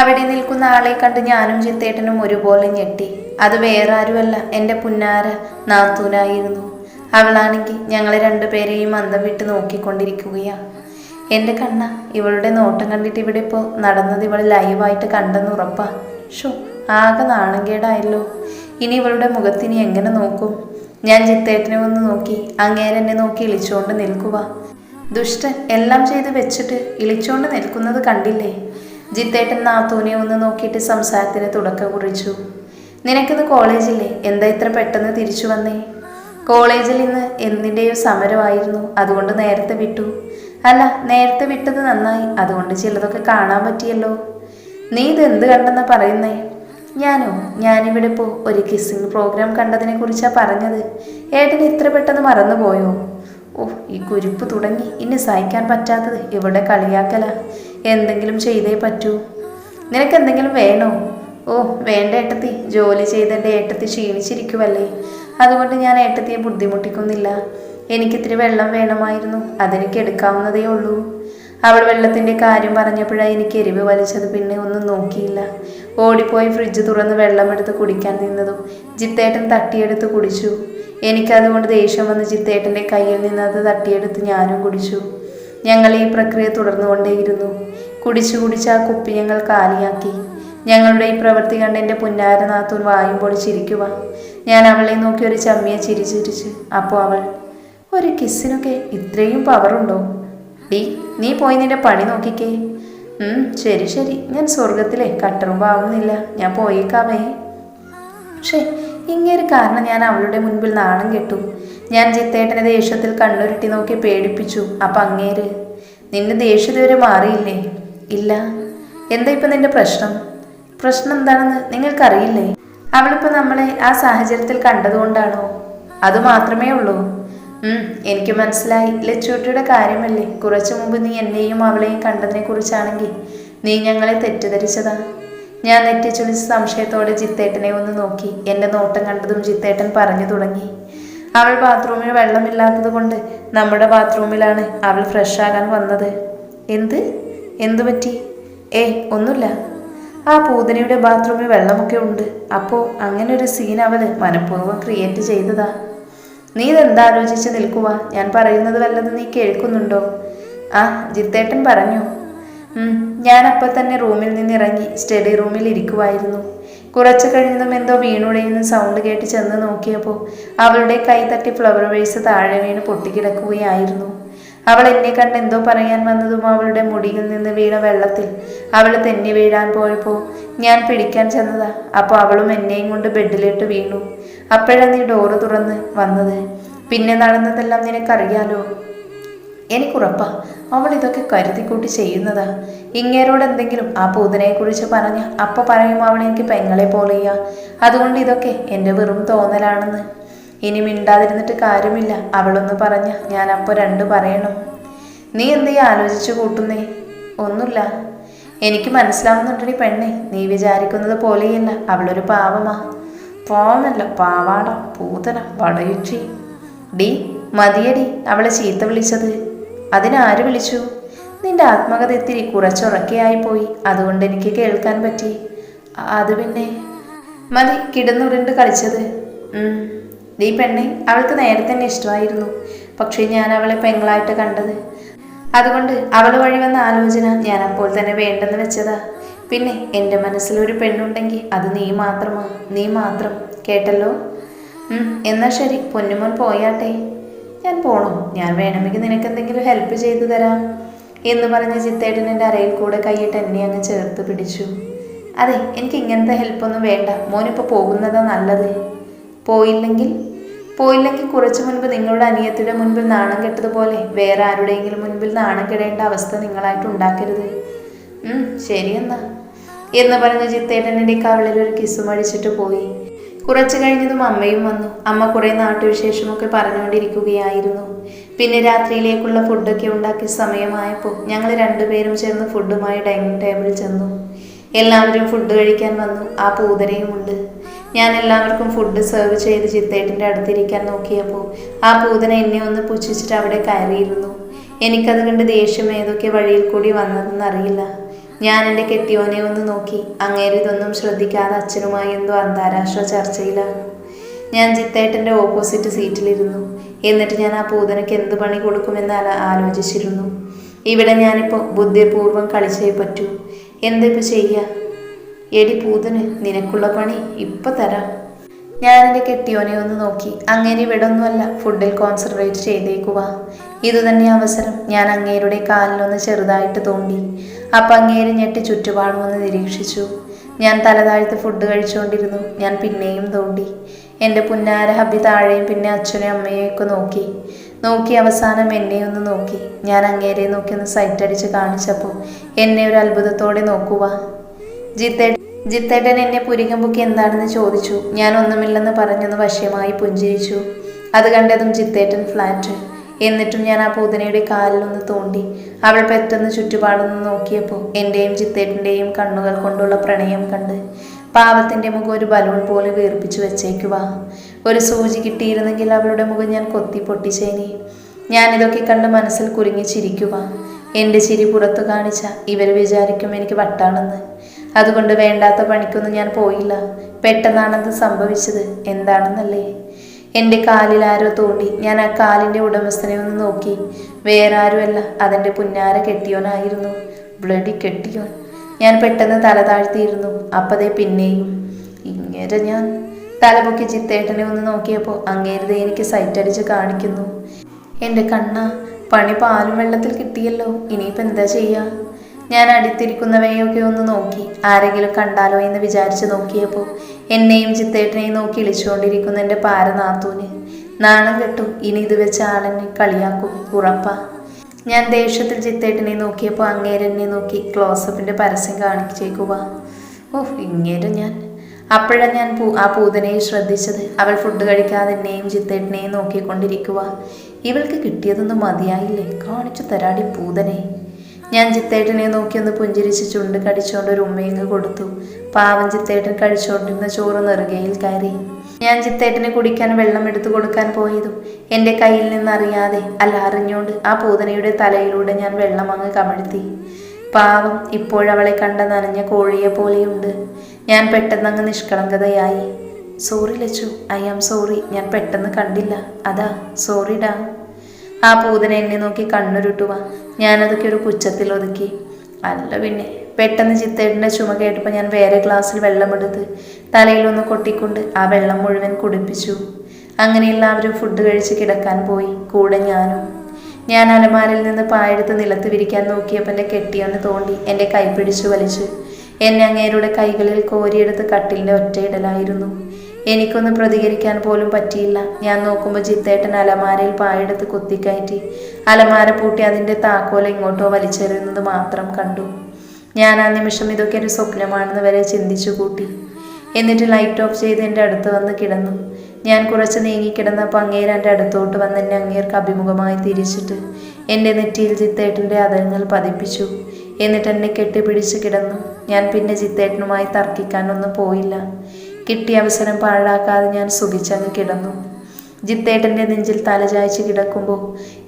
അവിടെ നിൽക്കുന്ന ആളെ കണ്ട് ഞാനും ചിത്തേട്ടനും ഒരുപോലെ ഞെട്ടി. അത് വേറെ ആരുമല്ല എന്റെ പുന്നാര നാത്തൂനായിരുന്നു. അവളാണെങ്കിൽ ഞങ്ങളെ രണ്ടുപേരെയും അന്തം വിട്ട് നോക്കിക്കൊണ്ടിരിക്കുകയാ. എന്റെ കണ്ണ ഇവളുടെ നോട്ടം കണ്ടിട്ട് ഇവിടെ ഇപ്പോൾ നടന്നത് ഇവൾ ലൈവായിട്ട് കണ്ടെന്ന് ഉറപ്പാ. ഷോ ആകെ നാണംകേടായല്ലോ. ഇനി ഇവളുടെ മുഖത്തിനി എങ്ങനെ നോക്കും? ഞാൻ ചിത്തേട്ടനെ ഒന്ന് നോക്കി അങ്ങേരെ എന്നെ നോക്കി ഇളിച്ചുകൊണ്ട് നിൽക്കുക ദുഷ്ടൻ എല്ലാം ചെയ്ത് വെച്ചിട്ട് ഇളിച്ചുകൊണ്ട് നിൽക്കുന്നത് കണ്ടില്ലേ? ജിത്തേട്ടൻ നാത്തൂനെ ഒന്ന് നോക്കിയിട്ട് സംസാരത്തിന് തുടക്കം കുറിച്ചു. നിനക്കിന്ന് കോളേജില്ലേ? എന്താ ഇത്ര പെട്ടെന്ന് തിരിച്ചു വന്നേ? കോളേജിൽ ഇന്ന് എന്തിന്റെയോ സമരമായിരുന്നു? അതുകൊണ്ട് നേരത്തെ വിട്ടു. അല്ല നേരത്തെ വിട്ടത് നന്നായി. അതുകൊണ്ട് ചിലതൊക്കെ കാണാൻ പറ്റിയല്ലോ. നീ ഇത് എന്ത് കണ്ടെന്നാ പറയുന്നേ? ഞാനോ? ഞാനിവിടെ ഇപ്പോൾ ഒരു കിസ്സിങ് പ്രോഗ്രാം കണ്ടതിനെ കുറിച്ചാണ് പറഞ്ഞത്. ഏട്ടൻ ഇത്ര പെട്ടെന്ന് മറന്നുപോയോ? ഓ ഈ കുരിപ്പ് തുടങ്ങി. ഇനി സഹിക്കാൻ പറ്റാത്തത്. ഇവിടെ കളിയാക്കല. എന്തെങ്കിലും ചെയ്തേ പറ്റൂ. നിനക്ക് എന്തെങ്കിലും വേണോ? ഓ വേണ്ട ഏട്ടത്തി. ജോലി ചെയ്ത് എന്റെ ഏട്ടത്തി ക്ഷീണിച്ചിരിക്കുമല്ലേ അതുകൊണ്ട് ഞാൻ ഏട്ടത്തിയെ ബുദ്ധിമുട്ടിക്കുന്നില്ല. എനിക്കിത്തിരി വെള്ളം വേണമായിരുന്നു. അതെനിക്ക് എടുക്കാവുന്നതേ ഉള്ളൂ. അവൾ വെള്ളത്തിന്റെ കാര്യം പറഞ്ഞപ്പോഴാണ് എനിക്ക് എരിവ് വലിച്ചത് പിന്നെ ഒന്നും നോക്കിയില്ല. ഓടിപ്പോയി ഫ്രിഡ്ജ് തുറന്ന് വെള്ളമെടുത്ത് കുടിക്കാൻ നിന്നതും ജിത്തേട്ടൻ തട്ടിയെടുത്ത് കുടിച്ചു. എനിക്കതുകൊണ്ട് ദേഷ്യം വന്ന് ജിത്തേട്ടന്റെ കയ്യിൽ നിന്ന് അത് തട്ടിയെടുത്ത് ഞാനും കുടിച്ചു. ഞങ്ങൾ ഈ പ്രക്രിയ തുടർന്നുകൊണ്ടേയിരുന്നു. കുടിച്ചു കുടിച്ച് ആ കുപ്പി ഞങ്ങൾ കാലിയാക്കി. ഞങ്ങളുടെ ഈ പ്രവൃത്തി കണ്ട് എന്റെ പുന്നാരനാത്തൂൻ വായും പൊളിച്ചിരിക്കുക ഞാൻ അവളെ നോക്കി ഒരു ചമ്മിയെ ചിരി ചിരിച്ചു അപ്പോൾ അവൾ ഒരു കിസ്സിനൊക്കെ ഇത്രയും പവറുണ്ടോ? ഡി നീ പോയി നിന്റെ പണി നോക്കിക്കേ. ശരി ശരി. ഞാൻ സ്വർഗത്തിലെ കട്ടറുമ്പാവുന്നില്ല ഞാൻ പോയേക്കാമേ പക്ഷേ ഇങ്ങനെ കാരണം ഞാൻ അവളുടെ മുൻപിൽ നാണം കെട്ടു. ഞാൻ ജിത്തേട്ടനെ ദേഷ്യത്തിൽ കണ്ണുരുട്ടി നോക്കി പേടിപ്പിച്ചു. അപ്പം അങ്ങേര്? നിന്റെ ദേഷ്യം ഇതുവരെ മാറിയില്ലേ? ഇല്ല. എന്താ ഇപ്പം നിന്റെ പ്രശ്നം? പ്രശ്നം എന്താണെന്ന് നിങ്ങൾക്കറിയില്ലേ? അവളിപ്പോൾ നമ്മളെ ആ സാഹചര്യത്തിൽ കണ്ടതുകൊണ്ടാണോ? അത് മാത്രമേ ഉള്ളൂ. എനിക്ക് മനസ്സിലായി. ലച്ചൂട്ടിയുടെ കാര്യമല്ലേ? കുറച്ചു മുമ്പ് നീ എന്നെയും അവളെയും കണ്ടതിനെ കുറിച്ചാണെങ്കിൽ നീ ഞങ്ങളെ തെറ്റിദ്ധരിച്ചതാ. ഞാൻ നെറ്റിച്ചൊളിച്ച് സംശയത്തോടെ ജിത്തേട്ടനെ ഒന്ന് നോക്കി. എന്റെ നോട്ടം കണ്ടതും ജിത്തേട്ടൻ പറഞ്ഞു തുടങ്ങി. അവൾ ബാത്റൂമിൽ വെള്ളമില്ലാത്തത് കൊണ്ട് നമ്മുടെ ബാത്റൂമിലാണ് അവൾ ഫ്രഷ് ആകാൻ വന്നത്. എന്ത്? എന്തു പറ്റി? ഏ ഒന്നുമില്ല. ആ പൂതനയുടെ ബാത്റൂമിൽ വെള്ളമൊക്കെ ഉണ്ട്. അപ്പോൾ അങ്ങനെ ഒരു സീൻ അവൾ മനഃപൂർവം ക്രിയേറ്റ് ചെയ്തതാ. നീ ഇതെന്താ ആലോചിച്ച് നിൽക്കുക ഞാൻ പറയുന്നത് വല്ലതും നീ കേൾക്കുന്നുണ്ടോ? ആ ജിത്തേട്ടൻ പറഞ്ഞു. ഞാനപ്പോൾ തന്നെ റൂമിൽ നിന്ന് ഇറങ്ങി സ്റ്റഡി റൂമിൽ ഇരിക്കുമായിരുന്നു കുറച്ച് കഴിഞ്ഞതും എന്തോ വീണുടയുന്ന സൗണ്ട് കേട്ട് ചെന്ന് നോക്കിയപ്പോൾ അവളുടെ കൈ തട്ടി ഫ്ലവർ വേഴ്സ് താഴെ വീണ് പൊട്ടിക്കിടക്കുകയായിരുന്നു. അവൾ എന്നെ കണ്ട് എന്തോ പറയാൻ വന്നതും അവളുടെ മുടിയിൽ നിന്ന് വീണ വെള്ളത്തിൽ അവൾ തെന്നി വീഴാൻ പോയപ്പോൾ ഞാൻ പിടിക്കാൻ ചെന്നതാ. അപ്പോൾ അവളും എന്നെയും കൊണ്ട് ബെഡിലിട്ട് വീണു. അപ്പോഴാണ് നീ ഡോറ് തുറന്ന് വന്നത്. പിന്നെ നടന്നതെല്ലാം നിനക്കറിയാലോ? എനിക്കുറപ്പാ. അവൾ ഇതൊക്കെ കരുതിക്കൂട്ടി ചെയ്യുന്നതാ. ഇങ്ങേരോട് എന്തെങ്കിലും ആ പൂതനെക്കുറിച്ച് പറഞ്ഞ അപ്പ പറയും അവൾ എനിക്ക് പെങ്ങളെ പോലെയാ. അതുകൊണ്ട് ഇതൊക്കെ എന്റെ വെറും തോന്നലാണെന്ന്. ഇനി മിണ്ടാതിരുന്നിട്ട് കാര്യമില്ല. അവളൊന്ന് പറഞ്ഞ ഞാൻ അപ്പോൾ രണ്ട് പറയണം. നീ എന്തേ ആലോചിച്ചു കൂട്ടുന്നേ? ഒന്നുമില്ല. എനിക്ക് മനസ്സിലാവുന്നുണ്ടടി പെണ്ണെ. നീ വിചാരിക്കുന്നത് പോലെയല്ല. അവളൊരു പാവമാ. പാവമല്ല പാവാട പൂതന വടയുച്ചി. ഡി മതിയടി. അവളെ ചീത്ത വിളിച്ചത്. അതിനാര് വിളിച്ചു? നിന്റെ ആത്മകഥ ഇത്തിരി കുറച്ചുറക്കെയായി പോയി. അതുകൊണ്ട് എനിക്ക് കേൾക്കാൻ പറ്റി. അത് പിന്നെ. മതി കിടന്നുരുണ്ട് കളിച്ചത്. ഈ പെണ്ണെ അവൾക്ക് നേരത്തെ തന്നെ ഇഷ്ടമായിരുന്നു. പക്ഷേ ഞാൻ അവളെ പെങ്ങളായിട്ട് കണ്ടത്. അതുകൊണ്ട് അവൾ വഴി വന്ന ആലോചന ഞാൻ അപ്പോൾ തന്നെ വേണ്ടെന്ന് വെച്ചതാ. പിന്നെ എന്റെ മനസ്സിലൊരു പെണ്ണുണ്ടെങ്കിൽ അത് നീ മാത്രമാ. നീ മാത്രം. കേട്ടല്ലോ? എന്നാൽ എന്നാ ശരി. പൊന്നുമോൻ പോയാട്ടെ. ഞാൻ പോണോ. ഞാൻ വേണമെങ്കിൽ നിനക്ക് എന്തെങ്കിലും ഹെൽപ്പ് ചെയ്തു തരാം. എന്ന് പറഞ്ഞ് ചിത്തേട്ടൻ എന്റെ അരയിൽ കൂടെ കൈയിട്ട് എന്നെ അങ്ങ് ചേർത്ത് പിടിച്ചു. അതെ എനിക്ക് ഇങ്ങനത്തെ ഹെൽപ്പൊന്നും വേണ്ട. മോനിപ്പോൾ പോകുന്നതാ നല്ലത്. പോയില്ലെങ്കിൽ പോയില്ലെങ്കിൽ കുറച്ചു മുൻപ് നിങ്ങളുടെ അനിയത്തിയുടെ മുൻപിൽ നാണം കെട്ടതുപോലെ വേറെ ആരുടെയെങ്കിലും മുൻപിൽ നാണം കെടേണ്ട അവസ്ഥ നിങ്ങളായിട്ട് ഉണ്ടാക്കരുത്. ശരിയെന്നാ. എന്ന് പറഞ്ഞ് ചിത്തേട്ടൻ ചിത്തേട്ടന്റെ കവളിൽ ഒരു അടിച്ചിട്ട് പോയി. കുറച്ചു കഴിഞ്ഞതും അമ്മയും വന്നു. അമ്മ കുറേ നാട്ടുവിശേഷമൊക്കെ പറഞ്ഞുകൊണ്ടിരിക്കുകയായിരുന്നു. പിന്നെ രാത്രിയിലേക്കുള്ള ഫുഡൊക്കെ ഉണ്ടാക്കിയ സമയമായപ്പോൾ ഞങ്ങൾ രണ്ടുപേരും ചേർന്ന് ഫുഡുമായി ഡൈനിങ് ടേബിളിൽ ചെന്നു. എല്ലാവരും ഫുഡ് കഴിക്കാൻ വന്നു. ആ പൂതനയുമുണ്ട് ഞാൻ എല്ലാവർക്കും ഫുഡ് സെർവ് ചെയ്ത് ചിത്തേട്ടിന്റെ അടുത്തിരിക്കാൻ നോക്കിയപ്പോൾ ആ പൂതന എന്നെ ഒന്ന് പുച്ഛിച്ചിട്ട് അവിടെ കയറിയിരുന്നു. എനിക്കത് കണ്ട് ദേഷ്യം ഏതൊക്കെ വഴിയിൽ കൂടി വന്നതെന്ന് അറിയില്ല. ഞാൻ എന്റെ കെട്ടിയോനെ ഒന്ന് നോക്കി. അങ്ങേരിതൊന്നും ശ്രദ്ധിക്കാതെ അച്ഛനുമായി എന്തോ അന്താരാഷ്ട്ര ചർച്ചയിലാണ്. ഞാൻ ജിത്തേട്ടന്റെ ഓപ്പോസിറ്റ് സീറ്റിലിരുന്നു. എന്നിട്ട് ഞാൻ ആ പൂതനയ്ക്ക് എന്ത് പണി കൊടുക്കുമെന്ന് ആല- ആലോചിച്ചിരുന്നു. ഇവിടെ ഞാനിപ്പോൾ ബുദ്ധിപൂർവം കളിച്ചേ പറ്റൂ. എന്തിപ്പോൾ ചെയ്യുക എടി പൂതന് നിനക്കുള്ള പണി ഇപ്പം തരാം. ഞാൻ എന്റെ കെട്ടിയോനെ ഒന്ന് നോക്കി. അങ്ങനെ ഇവിടെ ഒന്നുമല്ല ഫുഡിൽ കോൺസെൻട്രേറ്റ് ചെയ്തേക്കുക ഇതുതന്നെ അവസരം. ഞാൻ അങ്ങേരുടെ കാലിലൊന്ന് ചെറുതായിട്ട് തോണ്ടി. അപ്പം അങ്ങേര് ഞെട്ടി ചുറ്റുപാടുമൊന്ന് നിരീക്ഷിച്ചു. ഞാൻ തലതാഴ്ത്ത് ഫുഡ് കഴിച്ചുകൊണ്ടിരുന്നു ഞാൻ പിന്നെയും തോണ്ടി. എന്റെ പുന്നാര ഹബി താഴെയും പിന്നെ അച്ഛനെയും അമ്മയെയും ഒക്കെ നോക്കി. നോക്കി അവസാനം എന്നെ ഒന്ന് നോക്കി. ഞാൻ അങ്ങേരെ നോക്കി ഒന്ന് സൈറ്റ് അടിച്ച് കാണിച്ചപ്പോൾ എന്നെ ഒരു അത്ഭുതത്തോടെ നോക്കുക ജിത്തേ ജിത്തേട്ടൻ എന്നെ പുരികം പൊക്കി എന്താണെന്ന് ചോദിച്ചു. ഞാൻ ഒന്നുമില്ലെന്ന് പറഞ്ഞൊന്ന് വശ്യമായി പുഞ്ചിരിച്ചു. അത് കണ്ടതും ജിത്തേട്ടൻ ഫ്ലാറ്റ് എന്നിട്ടും ഞാൻ ആ പൂതനയുടെ കാലിലൊന്ന് തോണ്ടി അവൾ പെട്ടെന്ന് ചുറ്റുപാടൊന്ന് നോക്കിയപ്പോൾ എന്റെയും ചിത്തേട്ടന്റെയും കണ്ണുകൾ കൊണ്ടുള്ള പ്രണയം കണ്ട് പാവത്തിന്റെ മുഖം ഒരു ബലൂൺ പോലെ വീർപ്പിച്ചു വെച്ചേക്കുക ഒരു സൂചി കിട്ടിയിരുന്നെങ്കിൽ അവളുടെ മുഖം ഞാൻ കൊത്തി പൊട്ടിച്ചേനെ. ഞാനിതൊക്കെ കണ്ട് മനസ്സിൽ കുരുങ്ങി ചിരിക്കുക എന്റെ ചിരി പുറത്തു കാണിച്ച ഇവർ വിചാരിക്കും എനിക്ക് വട്ടാണെന്ന്. അതുകൊണ്ട് വേണ്ടാത്ത പണിക്കൊന്നും ഞാൻ പോയില്ല. പെട്ടെന്നാണത് സംഭവിച്ചത്. എന്താണെന്നല്ലേ? എന്റെ കാലിൽ ആരോ തോണ്ടി. ഞാൻ ആ കാലിന്റെ ഉടമസ്ഥനെ ഒന്ന് നോക്കി. വേറെ ആരുമല്ല. പുന്നാര കെട്ടിയോനായിരുന്നു. ബ്ലഡി കെട്ടിയോൻ. ഞാൻ പെട്ടെന്ന് തല താഴ്ത്തിയിരുന്നു. അപ്പതേ പിന്നെയും ഇങ്ങനെ ഞാൻ തലപൊക്കി ചിത്തേട്ടനെ ഒന്ന് നോക്കിയപ്പോൾ അങ്ങേരുതേ എനിക്ക് സൈറ്റടിച്ച് കാണിക്കുന്നു. എന്റെ കണ്ണ പണി പാലും വെള്ളത്തിൽ കിട്ടിയല്ലോ. ഇനിയിപ്പോൾ എന്താ ചെയ്യുക ഞാൻ അടുത്തിരിക്കുന്നവയൊക്കെ ഒന്ന് നോക്കി. ആരെങ്കിലും കണ്ടാലോ എന്ന് വിചാരിച്ച് നോക്കിയപ്പോൾ എന്നെയും ചിത്തേട്ടനെയും നോക്കി ഇളിച്ചുകൊണ്ടിരിക്കുന്ന എന്റെ പാരനാത്തൂന് നാണം കെട്ടു. ഇനി ഇത് വെച്ച് ആളെന്നെ കളിയാക്കും. ഉറപ്പാ. ഞാൻ ദേഷ്യത്തിൽ ചിത്തേട്ടനെ നോക്കിയപ്പോൾ അങ്ങേരെന്നെ നോക്കി ക്ലോസപ്പിന്റെ പരസ്യം കാണിച്ചേക്കുക ഓഹ് ഇങ്ങേരെ ഞാൻ. അപ്പോഴാണ് ഞാൻ പൂ ആ പൂതനയെ ശ്രദ്ധിച്ചത്. അവൾ ഫുഡ് കഴിക്കാതെ എന്നെയും ചിത്തേട്ടനെയും നോക്കിക്കൊണ്ടിരിക്കുക ഇവൾക്ക് കിട്ടിയതൊന്നും മതിയായില്ലേ? കാണിച്ചു തരാടി പൂതനെ. ഞാൻ ചിത്തേട്ടനെ നോക്കി ഒന്ന് പുഞ്ചിരിച്ച് ചുണ്ട് കടിച്ചുകൊണ്ട് ഒരു ഉമ്മയങ്ങ് കൊടുത്തു. പാവൻ ചിത്തേട്ടൻ കഴിച്ചുകൊണ്ടിരുന്ന ചോറ് നെറുകയിൽ കയറി. ഞാൻ ചിത്തേട്ടന് കുടിക്കാൻ വെള്ളം എടുത്തു കൊടുക്കാൻ പോയതും എന്റെ കയ്യിൽ നിന്നറിയാതെ അല്ല അറിഞ്ഞുകൊണ്ട് ആ പൂതനയുടെ തലയിലൂടെ ഞാൻ വെള്ളം അങ്ങ് കമഴ്ത്തി. പാവം ഇപ്പോഴവളെ കണ്ട നനഞ്ഞ കോഴിയെ പോലെയുണ്ട്. ഞാൻ പെട്ടെന്ന് അങ്ങ് നിഷ്കളങ്കതയായി. Sorry Lachu I am sorry. ഞാൻ പെട്ടെന്ന് കണ്ടില്ല. അതാ സോറിഡാ ആ പൂതന എന്നെ നോക്കി കണ്ണുരുട്ടുവാ. ഞാനതൊക്കെ ഒരു പുച്ഛത്തിൽ ഒതുക്കി. അല്ല പിന്നെ പെട്ടെന്ന് ചിത്തേട്ടന്റെ ചുമ കേട്ടപ്പോൾ ഞാൻ വേറെ ഗ്ലാസ്സിൽ വെള്ളമെടുത്ത് തലയിലൊന്ന് കൊട്ടിക്കൊണ്ട് ആ വെള്ളം മുഴുവൻ കുടിപ്പിച്ചു. അങ്ങനെ എല്ലാവരും ഫുഡ് കഴിച്ച് കിടക്കാൻ പോയി കൂടെ ഞാനും. ഞാൻ അലമാരിൽ നിന്ന് പായെടുത്ത് നിലത്ത് വിരിക്കാൻ നോക്കിയപ്പോൾ എന്റെ കെട്ടിയൊന്ന് തോണ്ടി എന്റെ കൈ പിടിച്ചു വലിച്ച്. എന്നെ അങ്ങേരുടെ കൈകളിൽ കോരിയെടുത്ത് കട്ടിലിന്റെ ഒറ്റയിടലായിരുന്നു. എനിക്കൊന്ന് പ്രതികരിക്കാൻ പോലും പറ്റിയില്ല. ഞാൻ നോക്കുമ്പോൾ ജിത്തേട്ടൻ അലമാരയിൽ പായെടുത്ത് കുത്തിക്കയറ്റി. അലമാര പൂട്ടി അതിന്റെ താക്കോല ഇങ്ങോട്ടോ വലിച്ചെറിയുന്നത് മാത്രം കണ്ടു. ഞാൻ ആ നിമിഷം ഇതൊക്കെ ഒരു സ്വപ്നമാണെന്ന് വരെ ചിന്തിച്ചു കൂട്ടി. എന്നിട്ട് ലൈറ്റ് ഓഫ് ചെയ്ത് എന്റെ അടുത്ത് വന്ന് കിടന്നു. ഞാൻ കുറച്ച് നീങ്ങിക്കിടന്നപ്പോൾ അങ്ങേർ എന്റെ അടുത്തോട്ട് വന്ന് എന്നെ അങ്ങേർക്ക് അഭിമുഖമായി തിരിച്ചിട്ട് എന്റെ നെറ്റിയിൽ ചിത്തേട്ടന്റെ അതങ്ങൾ പതിപ്പിച്ചു. എന്നിട്ട് എന്നെ കെട്ടിപ്പിടിച്ച് കിടന്നു. ഞാൻ പിന്നെ ചിത്തേട്ടനുമായി തർക്കിക്കാനൊന്നും പോയില്ല. കിട്ടിയ അവസരം പാഴാക്കാതെ ഞാൻ സുഖിച്ചങ്ങ് കിടന്നു. ജിത്തേട്ടന്റെ നെഞ്ചിൽ തലചായ്ച്ച് കിടക്കുമ്പോൾ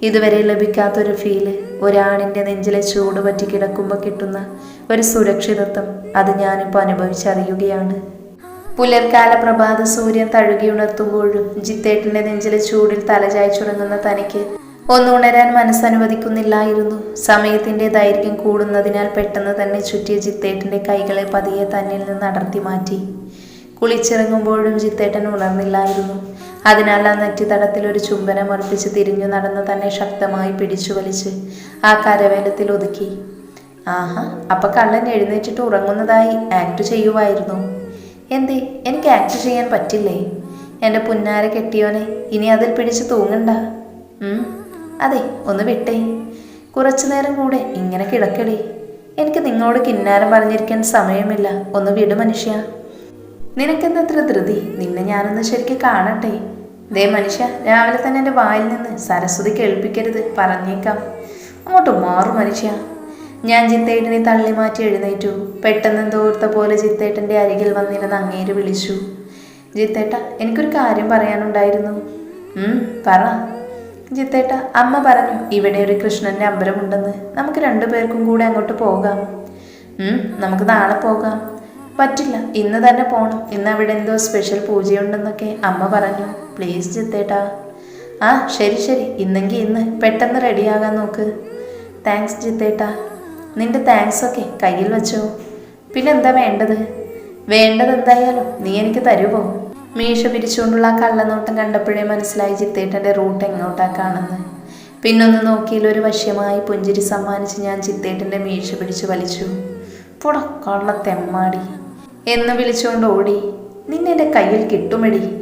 ഇതുവരെ ലഭിക്കാത്തൊരു ഫീൽ ഒരാണിന്റെ നെഞ്ചിലെ ചൂട് പറ്റി കിടക്കുമ്പോൾ കിട്ടുന്ന ഒരു സുരക്ഷിതത്വം അത് ഞാനിപ്പോൾ അനുഭവിച്ചറിയുകയാണ്. പുലർക്കാല പ്രഭാത സൂര്യൻ തഴുകിയുണർത്തുമ്പോഴും ജിത്തേട്ടന്റെ നെഞ്ചിലെ ചൂടിൽ തലചായ്ച്ചുറങ്ങുന്ന തനിക്ക് ഒന്നുണരാൻ മനസ്സനുവദിക്കുന്നില്ലായിരുന്നു. സമയത്തിന്റെ ദൈർഘ്യം കൂടുന്നതിനാൽ പെട്ടെന്ന് തന്നെ ചുറ്റിയ ജിത്തേട്ടന്റെ കൈകളെ പതിയെ തന്നിൽ നിന്ന് അടർത്തി മാറ്റി. കുളിച്ചിറങ്ങുമ്പോഴും ചിത്തേട്ടൻ ഉണർന്നില്ലായിരുന്നു. അതിനാൽ ആ നെറ്റിത്തടത്തിൽ ഒരു ചുംബനം ഉറപ്പിച്ച് തിരിഞ്ഞു നടന്ന് തന്നെ ശക്തമായി പിടിച്ചു വലിച്ച് ആ കരവേലത്തിൽ ഒതുക്കി. ആഹാ അപ്പൊ കള്ളൻ എഴുന്നേറ്റിട്ട് ഉറങ്ങുന്നതായി ആക്ട് ചെയ്യുമായിരുന്നു എന്തേ എനിക്ക് ആക്ട് ചെയ്യാൻ പറ്റില്ലേ? എന്റെ പുന്നാര കെട്ടിയോനെ ഇനി അതിൽ പിടിച്ച് തൂങ്ങണ്ട. അതെ ഒന്ന് വിട്ടേ. കുറച്ചു നേരം കൂടെ ഇങ്ങനെ കിടക്കടേ. എനിക്ക് നിങ്ങളോട് കിന്നാരം പറഞ്ഞിരിക്കാൻ സമയമില്ല. ഒന്ന് വിട് മനുഷ്യ. നിനക്കെന്തത്ര ധൃതി? നിന്നെ ഞാനൊന്ന് ശരിക്കും കാണട്ടെ. ദേ മനുഷ്യ രാവിലെ തന്നെ എന്റെ വായിൽ നിന്ന് സരസ്വതി കേൾപ്പിക്കരുത് പറഞ്ഞേക്കാം. അങ്ങോട്ട് മാറു മനുഷ്യ. ഞാൻ ജിത്തേട്ടനെ തള്ളി മാറ്റി എഴുന്നേറ്റു. പെട്ടെന്ന് തോർത്ത പോലെ ജിത്തേട്ടന്റെ അരികിൽ വന്നിരുന്ന് അങ്ങേര് വിളിച്ചു. ജിത്തേട്ട എനിക്കൊരു കാര്യം പറയാനുണ്ടായിരുന്നു. പറ. ജിത്തേട്ട അമ്മ പറഞ്ഞു ഇവിടെ ഒരു കൃഷ്ണന്റെ അമ്പലമുണ്ടെന്ന്. നമുക്ക് രണ്ടു പേർക്കും കൂടെ അങ്ങോട്ട് പോകാം. നമുക്ക് നാളെ പോകാം. പറ്റില്ല. ഇന്ന് തന്നെ പോകണം ഇന്ന് അവിടെ എന്തോ സ്പെഷ്യൽ പൂജയുണ്ടെന്നൊക്കെ അമ്മ പറഞ്ഞു. പ്ലീസ് ജിത്തേട്ടാ. ആ ശരി ശരി. ഇന്നെങ്കിൽ ഇന്ന് പെട്ടെന്ന് റെഡിയാകാൻ നോക്ക്. താങ്ക്സ് ജിത്തേട്ടാ. നിന്റെ താങ്ക്സ് ഒക്കെ കയ്യിൽ വെച്ചോ. പിന്നെ എന്താ വേണ്ടത്? വേണ്ടത് എന്തായാലും നീ എനിക്ക് തരുമോ മീശ പിരിച്ചുകൊണ്ടുള്ള ആ കള്ളനോട്ടം കണ്ടപ്പോഴേ മനസ്സിലായി ചിത്തേട്ടന്റെ റൂട്ട് എങ്ങോട്ടാക്കാണെന്ന് പിന്നൊന്ന് നോക്കിയിൽ ഒരു വശ്യമായി പുഞ്ചിരി സമ്മാനിച്ച് ഞാൻ ചിത്തേട്ടന്റെ മീശ പിടിച്ച് വലിച്ചു. പുടക്കള്ള കള്ള തെമ്മാടി എന്ന് വിളിച്ചുകൊണ്ട് ഓടി. നിന്നെന്റെ കയ്യിൽ കിട്ടുമടി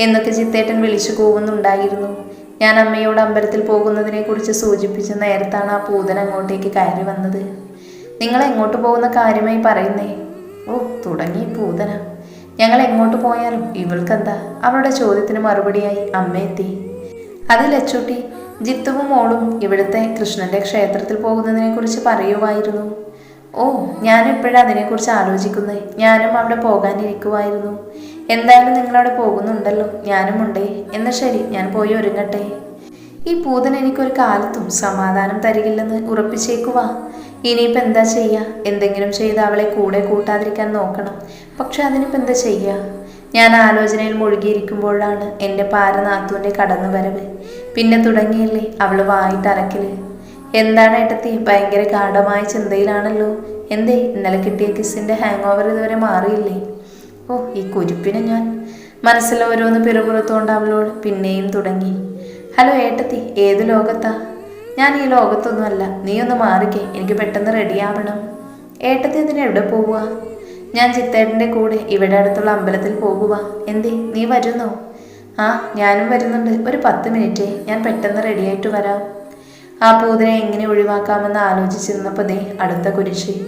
എന്നൊക്കെ ചിത്തേട്ടൻ വിളിച്ചു കൂവുന്നുണ്ടായിരുന്നു. ഞാൻ അമ്മയോട് അമ്പലത്തിൽ പോകുന്നതിനെക്കുറിച്ച് സൂചിപ്പിച്ച നേരത്താണ് ആ പൂതൻ അങ്ങോട്ടേക്ക് കയറി വന്നത്. നിങ്ങൾ എങ്ങോട്ട് പോകുന്ന കാര്യമായി പറയുന്നേ? ഓ തുടങ്ങി പൂതന. ഞങ്ങൾ എങ്ങോട്ട് പോയാലും ഇവൾക്കെന്താ? അവളുടെ ചോദ്യത്തിന് മറുപടിയായി അമ്മ എത്തി. അത് ലച്ചൂട്ടി ജിത്തുവും മോളും ഇവിടുത്തെ കൃഷ്ണന്റെ ക്ഷേത്രത്തിൽ പോകുന്നതിനെക്കുറിച്ച് പറയുമായിരുന്നു ഓ ഞാനെപ്പോഴാണ് അതിനെക്കുറിച്ച് ആലോചിക്കുന്നത് ഞാനും അവിടെ പോകാനിരിക്കുമായിരുന്നു എന്തായാലും നിങ്ങളവിടെ പോകുന്നുണ്ടല്ലോ. ഞാനും ഉണ്ടേ. എന്നാ ശരി ഞാൻ പോയി ഒരുങ്ങട്ടെ. ഈ പൂതൻ എനിക്കൊരു കാലത്തും സമാധാനം തരികില്ലെന്ന് ഉറപ്പിച്ചേക്കുവാ. ഇനിയിപ്പോൾ എന്താ ചെയ്യുക എന്തെങ്കിലും ചെയ്ത് അവളെ കൂടെ കൂട്ടാതിരിക്കാൻ നോക്കണം. പക്ഷെ അതിനിപ്പോൾ എന്താ ചെയ്യുക ഞാൻ ആലോചനയിൽ മുഴുകിയിരിക്കുമ്പോഴാണ് എന്റെ പാരനാത്തുവിന്റെ കടന്നു വരവ് പിന്നെ തുടങ്ങിയല്ലേ അവൾ വായിട്ട് അലക്കൽ എന്താണ് ഏട്ടത്തി? ഭയങ്കര ഗാഠമായ ചിന്തയിലാണല്ലോ. എന്തേ ഇന്നലെ കിട്ടിയ കിസിന്റെ ഹാങ് ഓവർ ഇതുവരെ മാറിയില്ലേ? ഓ ഈ കുരിപ്പിനെ ഞാൻ. മനസ്സിൽ ഓരോന്ന് പിറുപുറത്തോണ്ട് അവളോട് പിന്നെയും തുടങ്ങി. ഹലോ ഏട്ടത്തി ഏത് ലോകത്താ? ഞാൻ ഈ ലോകത്തൊന്നുമല്ല. നീ ഒന്ന് മാറിക്കേ. എനിക്ക് പെട്ടെന്ന് റെഡിയാവണം. ഏട്ടത്തി അതിന് എവിടെ പോവുക? ഞാൻ ചിത്തേട്ടന്റെ കൂടെ ഇവിടെ അടുത്തുള്ള അമ്പലത്തിൽ പോകുക എന്തേ നീ വരുന്നോ? ആ ഞാനും വരുന്നുണ്ട്. ഒരു പത്ത് മിനിറ്റേ. ഞാൻ പെട്ടെന്ന് റെഡിയായിട്ട് വരാം. ആ പൂതിനെ എങ്ങനെ ഒഴിവാക്കാമെന്ന് ആലോചിച്ചിരുന്നപ്പോൾ ദേ അടുത്ത കുരിശി.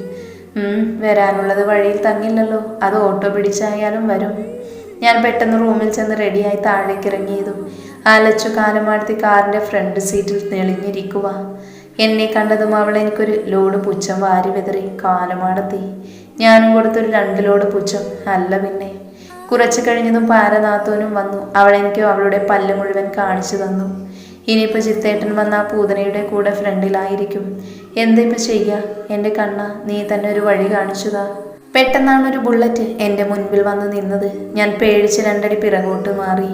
വരാനുള്ളത് വഴിയിൽ തങ്ങില്ലല്ലോ. അത് ഓട്ടോ പിടിച്ചായാലും വരും. ഞാൻ പെട്ടെന്ന് റൂമിൽ ചെന്ന് റെഡിയായി താഴേക്ക് ഇറങ്ങിയതു അലച്ചു കാലമാഴ്ത്തി കാറിന്റെ ഫ്രണ്ട് സീറ്റിൽ നെളിഞ്ഞിരിക്കുക എന്നെ കണ്ടതും അവൾ എനിക്കൊരു ലോഡ് പുച്ഛം വാരി വിതറി കാലമാടത്തി. ഞാനും കൊടുത്തൊരു രണ്ട് ലോഡ് പുച്ഛം. അല്ല പിന്നെ. കുറച്ചു കഴിഞ്ഞതും പാരനാത്തോനും വന്നു. അവളെനിക്ക് അവളുടെ പല്ല് മുഴുവൻ കാണിച്ചു തന്നു. ഇനിയിപ്പോൾ ചിത്തേട്ടൻ വന്ന ആ പൂതനയുടെ കൂടെ ഫ്രണ്ടിലായിരിക്കും. എന്തിപ്പോൾ ചെയ്യുക എന്റെ കണ്ണ നീ തന്നെ ഒരു വഴി കാണിച്ചുതാ. പെട്ടെന്നാണ് ഒരു ബുള്ളറ്റ് എന്റെ മുൻപിൽ വന്ന് നിന്നത്. ഞാൻ പേടിച്ച് രണ്ടടി പിറകോട്ട് മാറി.